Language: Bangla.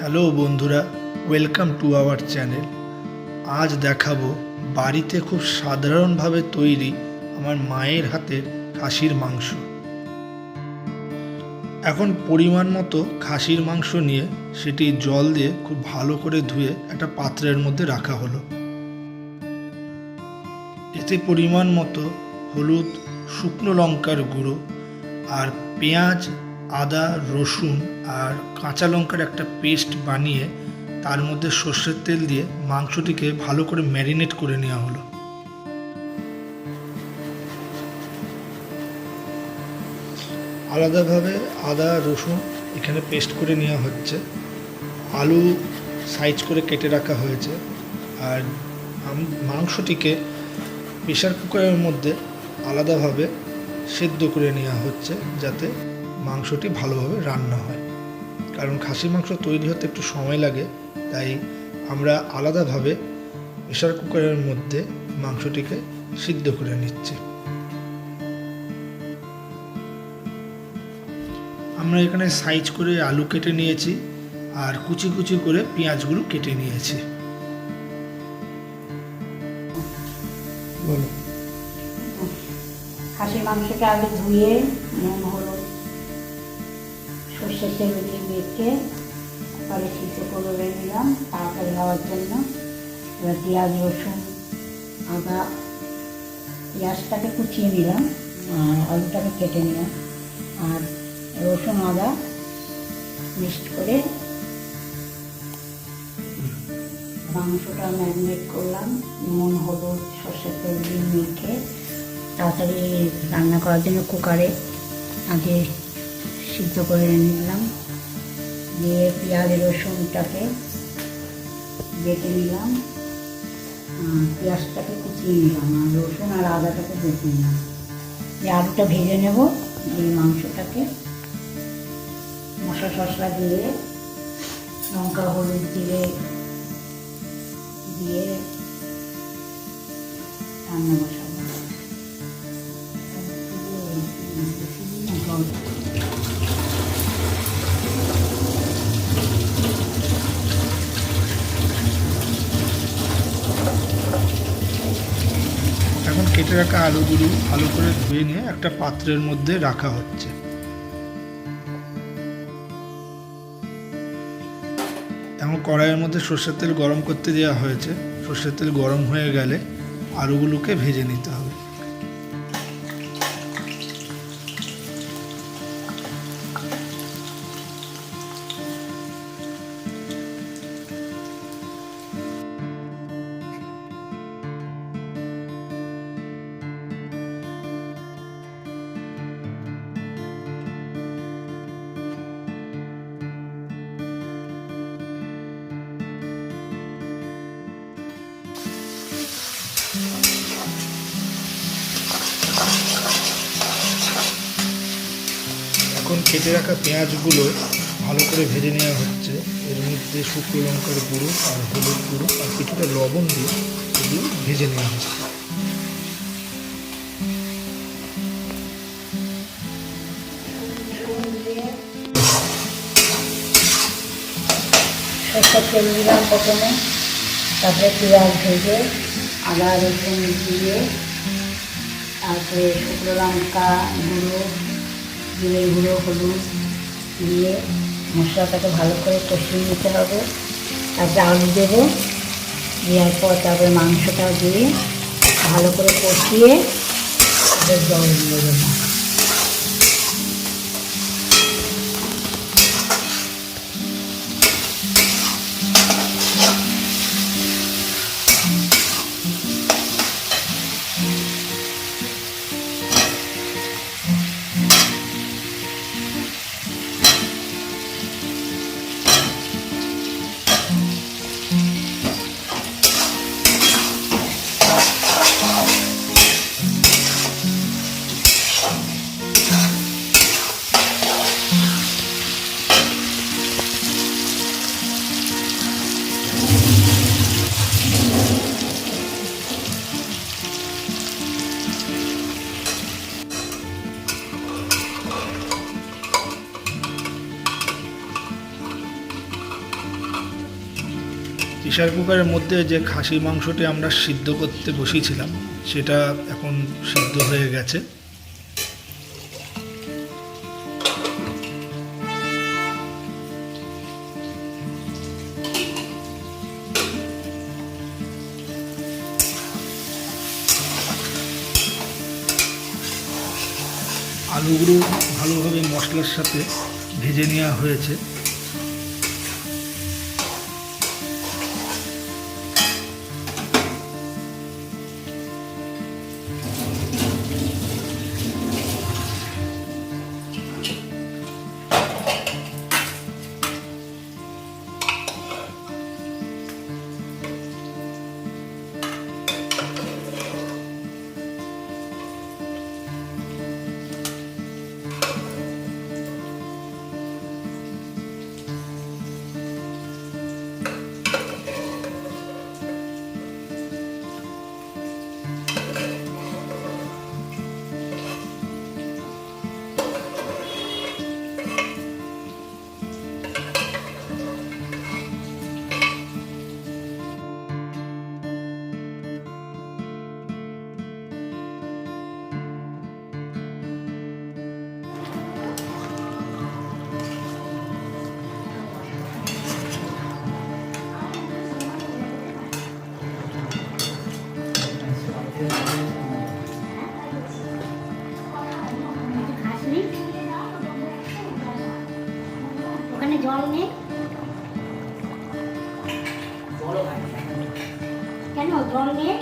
হ্যালো বন্ধুরা ওয়েলকাম টু আওয়ার চ্যানেল আজ দেখাবো বাড়িতে খুব সাধারণভাবে তৈরি আমার মায়ের হাতের খাসির মাংস। এখন পরিমাণ মতো খাসির মাংস নিয়ে সেটি জল দিয়ে খুব ভালো করে ধুয়ে একটা পাত্রের মধ্যে রাখা হলো। এতে পরিমাণ মতো হলুদ, শুকনো লঙ্কার গুঁড়ো আর পেঁয়াজ আদা, রসুন আর কাঁচা লঙ্কার একটা পেস্ট বানিয়ে তার মধ্যে সর্ষের তেল দিয়ে মাংসটিকে ভালো করে ম্যারিনেট করে নেওয়া হলো। আলাদাভাবে আদা, রসুন এখানে পেস্ট করে নেওয়া হচ্ছে। আলু সাইজ করে কেটে রাখা হয়েছে। আর মাংসটিকে প্রেশার কুকারের মধ্যে আলাদাভাবে সেদ্ধ করে নেওয়া হচ্ছে যাতে মাংসটি ভালোভাবে রান্না হয়। কারণ খাসি মাংস তৈরি হতে একটু সময় লাগে, তাই আমরা আলাদাভাবে প্রেশার কুকারের মধ্যে মাংসটিকে সিদ্ধ করে নিচ্ছি। আমরা এখানে সাইজ করে আলু কেটে নিয়েছি আর কুচি কুচি করে পেঁয়াজগুলো কেটে নিয়েছি। বলো। খাসির মাংসটা আগে ধুয়ে, নুন, হলুদ সর্ষের তেল দিয়ে মেখে পরে সিদ্ধ করে নিলাম তাড়াতাড়ি হওয়ার জন্য। এবার পেঁয়াজ, রসুন, আদা, পেঁয়াজটাকে কুচিয়ে নিলাম, আর আলুটাকে কেটে নিলাম। আর রসুন, আদা মিক্সড করে মাংসটা ম্যারিনেট করলাম। নুন, হলুদ, সর্ষের তেল দিয়ে মেখে তাড়াতাড়ি রান্না করার জন্য কুকারে আগে সিদ্ধ করে নিলাম। দিয়ে পেঁয়াজ রসুনটাকে বেটে নিলাম। পেঁয়াজটাকে কুচিয়ে নিলাম আর রসুন আর আদাটাকে বেটে নিলাম। দিয়ে আলুটা ভেজে নেব। এই মাংসটাকে মশলা টশলা দিয়ে লঙ্কা, হলুদ দিয়ে দিয়ে রান্না বসাবো। এখন কেটে রাখা আলুগুলো ভালো করে ধুয়ে নিয়ে একটা পাত্রের মধ্যে রাখা হচ্ছে। এখন কড়াইয়ের মধ্যে সর্ষের তেল গরম করতে দেওয়া হয়েছে। সর্ষের তেল গরম হয়ে গেলে আলুগুলোকে ভেজে নিতে হবে। কেটে রাখা পেঁয়াজগুলো ভালো করে ভেজে নেওয়া হচ্ছে। এর মধ্যে শুকনো লঙ্কার গুঁড়ো আর হলুদ গুঁড়ো আর কিছুটা লবণ দিয়ে এগুলো ভেজে নেওয়া হচ্ছে। সরষের তেল দিলাম প্রথমে, তারপরে পেঁয়াজ ভেজে আদা রসুন দিয়ে, তারপরে শুকনো লঙ্কা গুঁড়ো জিরে গুঁড়ো হলুদ দিয়ে মশলাটাকে ভালো করে কষিয়ে নিতে হবে। তারপরে আলু দেবো। দেওয়ার পর তারপরে মাংসটা দিয়ে ভালো করে কষিয়ে জল দিয়ে দেবো। প্রেশার কুকারের মধ্যে যে খাসি মাংসটি আমরা সিদ্ধ করতে বসিয়েছিলাম, সেটা এখন সিদ্ধ হয়ে গেছে। আলুগুলো ভালোভাবে মশলার সাথে ভেজে নেওয়া হয়েছে। জল নে কেন জল নেই